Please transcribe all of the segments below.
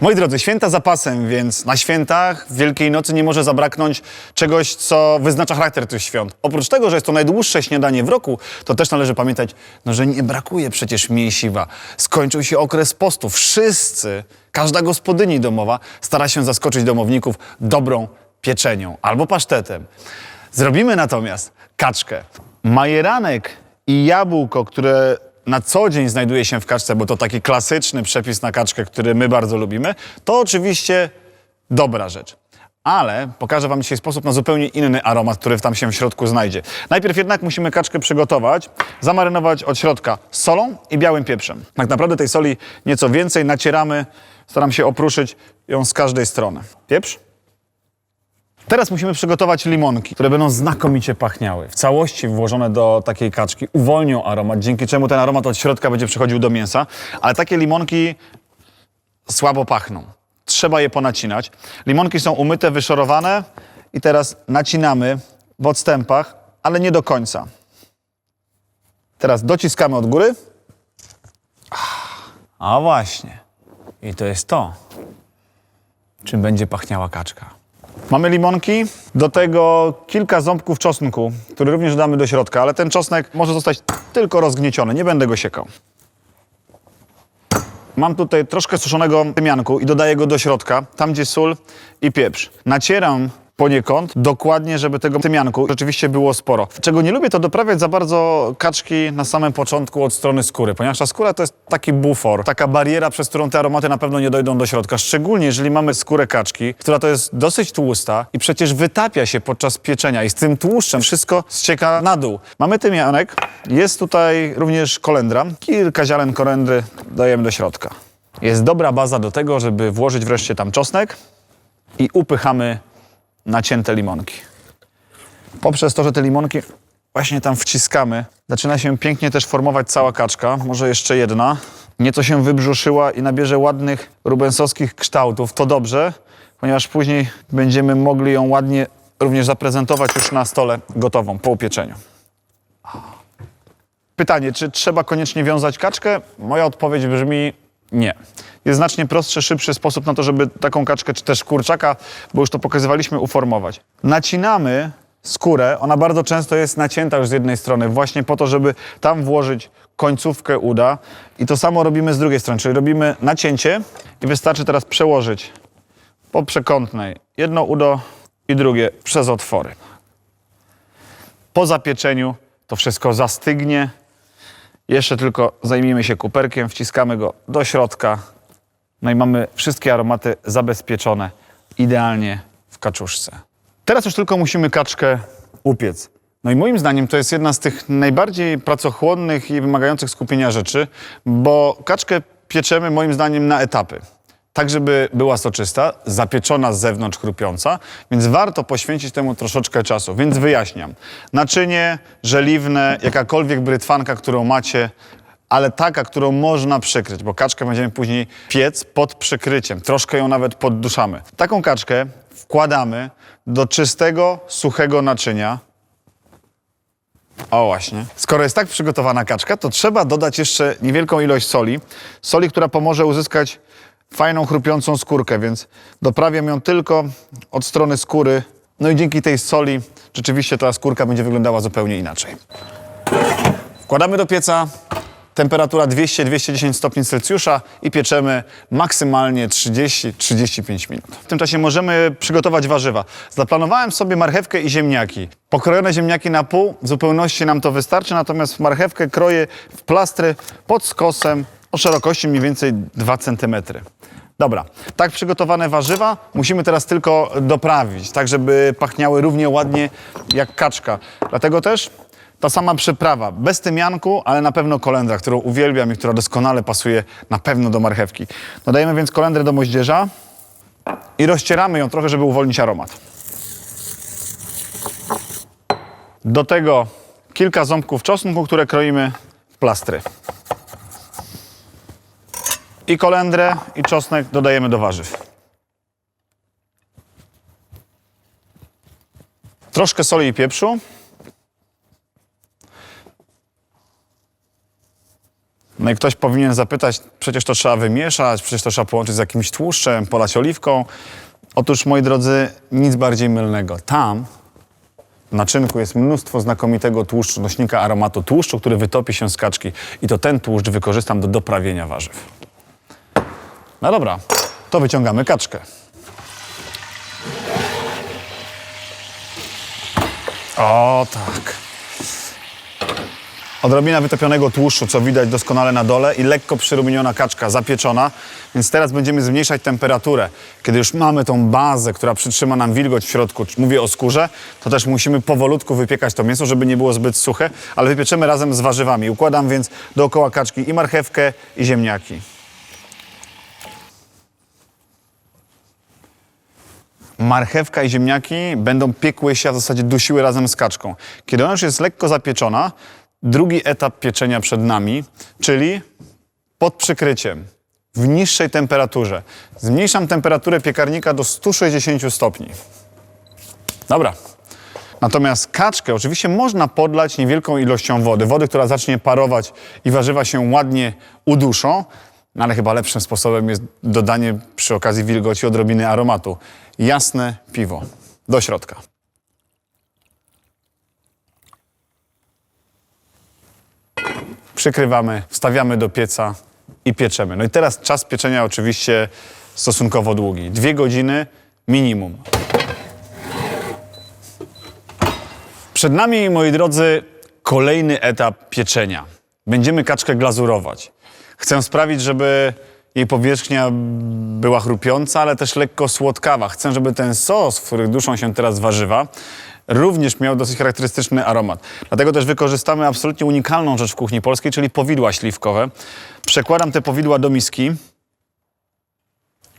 Moi drodzy, święta zapasem, więc na świętach Wielkiej Nocy nie może zabraknąć czegoś, co wyznacza charakter tych świąt. Oprócz tego, że jest to najdłuższe śniadanie w roku, to też należy pamiętać, no, że nie brakuje przecież mięsiwa. Skończył się okres postu. Wszyscy, każda gospodyni domowa stara się zaskoczyć domowników dobrą pieczenią albo pasztetem. Zrobimy natomiast kaczkę. Majeranek i jabłko, które na co dzień znajduje się w kaczce, bo to taki klasyczny przepis na kaczkę, który my bardzo lubimy, to oczywiście dobra rzecz. Ale pokażę Wam dzisiaj sposób na zupełnie inny aromat, który tam się w środku znajdzie. Najpierw jednak musimy kaczkę przygotować, zamarynować od środka solą i białym pieprzem. Tak naprawdę tej soli nieco więcej nacieramy, staram się opruszyć ją z każdej strony. Pieprz, Teraz musimy przygotować limonki, które będą znakomicie pachniały. W całości włożone do takiej kaczki uwolnią aromat, dzięki czemu ten aromat od środka będzie przechodził do mięsa, ale takie limonki słabo pachną. Trzeba je ponacinać. Limonki są umyte, wyszorowane i teraz nacinamy w odstępach, ale nie do końca. Teraz dociskamy od góry. A właśnie. I to jest to, czym będzie pachniała kaczka. Mamy limonki, do tego kilka ząbków czosnku, który również damy do środka, ale ten czosnek może zostać tylko rozgnieciony, nie będę go siekał. Mam tutaj troszkę suszonego tymianku i dodaję go do środka, tam gdzie sól i pieprz. Nacieram poniekąd, dokładnie, żeby tego tymianku rzeczywiście było sporo. Czego nie lubię, to doprawiać za bardzo kaczki na samym początku od strony skóry, ponieważ ta skóra to jest taki bufor, taka bariera, przez którą te aromaty na pewno nie dojdą do środka. Szczególnie, jeżeli mamy skórę kaczki, która to jest dosyć tłusta i przecież wytapia się podczas pieczenia i z tym tłuszczem wszystko ścieka na dół. Mamy tymianek, jest tutaj również kolendra. Kilka ziaren kolendry dajemy do środka. Jest dobra baza do tego, żeby włożyć wreszcie tam czosnek i upychamy nacięte limonki. Poprzez to, że te limonki właśnie tam wciskamy, zaczyna się pięknie też formować cała kaczka, może jeszcze jedna. Nieco się wybrzuszyła i nabierze ładnych rubensowskich kształtów. To dobrze, ponieważ później będziemy mogli ją ładnie również zaprezentować już na stole gotową po upieczeniu. Pytanie, czy trzeba koniecznie wiązać kaczkę? Moja odpowiedź brzmi nie. Jest znacznie prostszy, szybszy sposób na to, żeby taką kaczkę, czy też kurczaka, bo już to pokazywaliśmy, uformować. Nacinamy skórę, ona bardzo często jest nacięta już z jednej strony, właśnie po to, żeby tam włożyć końcówkę uda. I to samo robimy z drugiej strony, czyli robimy nacięcie i wystarczy teraz przełożyć po przekątnej jedno udo i drugie przez otwory. Po zapieczeniu to wszystko zastygnie. Jeszcze tylko zajmijmy się kuperkiem, wciskamy go do środka. No i mamy wszystkie aromaty zabezpieczone idealnie w kaczuszce. Teraz już tylko musimy kaczkę upiec. No i moim zdaniem to jest jedna z tych najbardziej pracochłonnych i wymagających skupienia rzeczy, bo kaczkę pieczemy moim zdaniem na etapy. Tak, żeby była soczysta, zapieczona z zewnątrz, chrupiąca, więc warto poświęcić temu troszeczkę czasu. Więc wyjaśniam. Naczynie, żeliwne, jakakolwiek brytwanka, którą macie, ale taka, którą można przykryć, bo kaczkę będziemy później piec pod przykryciem. Troszkę ją nawet podduszamy. Taką kaczkę wkładamy do czystego, suchego naczynia. O właśnie. Skoro jest tak przygotowana kaczka, to trzeba dodać jeszcze niewielką ilość soli. Soli, która pomoże uzyskać fajną, chrupiącą skórkę, więc doprawiam ją tylko od strony skóry. No i dzięki tej soli rzeczywiście ta skórka będzie wyglądała zupełnie inaczej. Wkładamy do pieca. Temperatura 200-210 stopni Celsjusza i pieczemy maksymalnie 30-35 minut. W tym czasie możemy przygotować warzywa. Zaplanowałem sobie marchewkę i ziemniaki. Pokrojone ziemniaki na pół, w zupełności nam to wystarczy, natomiast marchewkę kroję w plastry pod skosem o szerokości mniej więcej 2 cm. Dobra, tak przygotowane warzywa musimy teraz tylko doprawić, tak żeby pachniały równie ładnie jak kaczka. Dlatego też ta sama przyprawa, bez tymianku, ale na pewno kolendra, którą uwielbiam i która doskonale pasuje na pewno do marchewki. Dodajemy więc kolendrę do moździerza i rozcieramy ją trochę, żeby uwolnić aromat. Do tego kilka ząbków czosnku, które kroimy w plastry. I kolendrę i czosnek dodajemy do warzyw. Troszkę soli i pieprzu. No i ktoś powinien zapytać, przecież to trzeba wymieszać, przecież to trzeba połączyć z jakimś tłuszczem, polać oliwką. Otóż, moi drodzy, nic bardziej mylnego. Tam w naczynku jest mnóstwo znakomitego tłuszczu, nośnika aromatu tłuszczu, który wytopi się z kaczki. I to ten tłuszcz wykorzystam do doprawienia warzyw. No dobra, to wyciągamy kaczkę. O tak. Odrobina wytopionego tłuszczu, co widać doskonale na dole i lekko przyrumieniona kaczka, zapieczona. Więc teraz będziemy zmniejszać temperaturę. Kiedy już mamy tą bazę, która przytrzyma nam wilgoć w środku, mówię o skórze, to też musimy powolutku wypiekać to mięso, żeby nie było zbyt suche, ale wypieczemy razem z warzywami. Układam więc dookoła kaczki i marchewkę, i ziemniaki. Marchewka i ziemniaki będą piekły się, a w zasadzie dusiły razem z kaczką. Kiedy ona już jest lekko zapieczona, drugi etap pieczenia przed nami, czyli pod przykryciem, w niższej temperaturze. Zmniejszam temperaturę piekarnika do 160 stopni. Dobra. Natomiast kaczkę oczywiście można podlać niewielką ilością wody. Wody, która zacznie parować i warzywa się ładnie uduszą, no ale chyba lepszym sposobem jest dodanie przy okazji wilgoci odrobiny aromatu. Jasne piwo. Do środka. Przykrywamy, wstawiamy do pieca i pieczemy. No i teraz czas pieczenia oczywiście stosunkowo długi. Dwie godziny minimum. Przed nami, moi drodzy, kolejny etap pieczenia. Będziemy kaczkę glazurować. Chcę sprawić, żeby jej powierzchnia była chrupiąca, ale też lekko słodkawa. Chcę, żeby ten sos, w których duszą się teraz warzywa, również miał dosyć charakterystyczny aromat. Dlatego też wykorzystamy absolutnie unikalną rzecz w kuchni polskiej, czyli powidła śliwkowe. Przekładam te powidła do miski.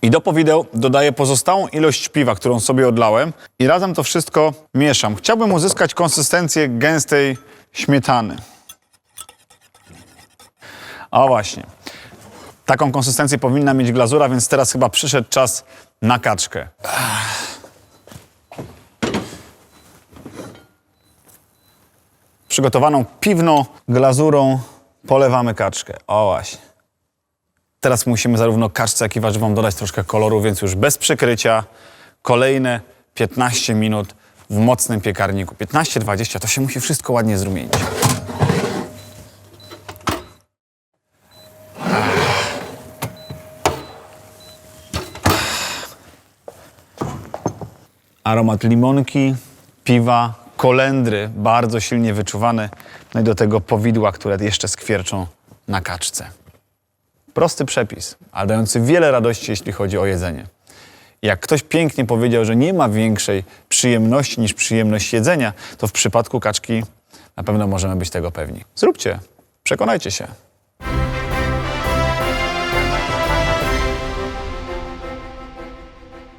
I do powideł dodaję pozostałą ilość piwa, którą sobie odlałem i razem to wszystko mieszam. Chciałbym uzyskać konsystencję gęstej śmietany. O właśnie. Taką konsystencję powinna mieć glazura, więc teraz chyba przyszedł czas na kaczkę. Przygotowaną piwną glazurą polewamy kaczkę. O właśnie. Teraz musimy zarówno kaczce, jak i warzywom dodać troszkę koloru, więc już bez przykrycia kolejne 15 minut w mocnym piekarniku. 15-20 to się musi wszystko ładnie zrumienić. Aromat limonki, piwa, kolendry, bardzo silnie wyczuwany. No i do tego powidła, które jeszcze skwierczą na kaczce. Prosty przepis, ale dający wiele radości, jeśli chodzi o jedzenie. Jak ktoś pięknie powiedział, że nie ma większej przyjemności niż przyjemność jedzenia, to w przypadku kaczki na pewno możemy być tego pewni. Zróbcie, przekonajcie się.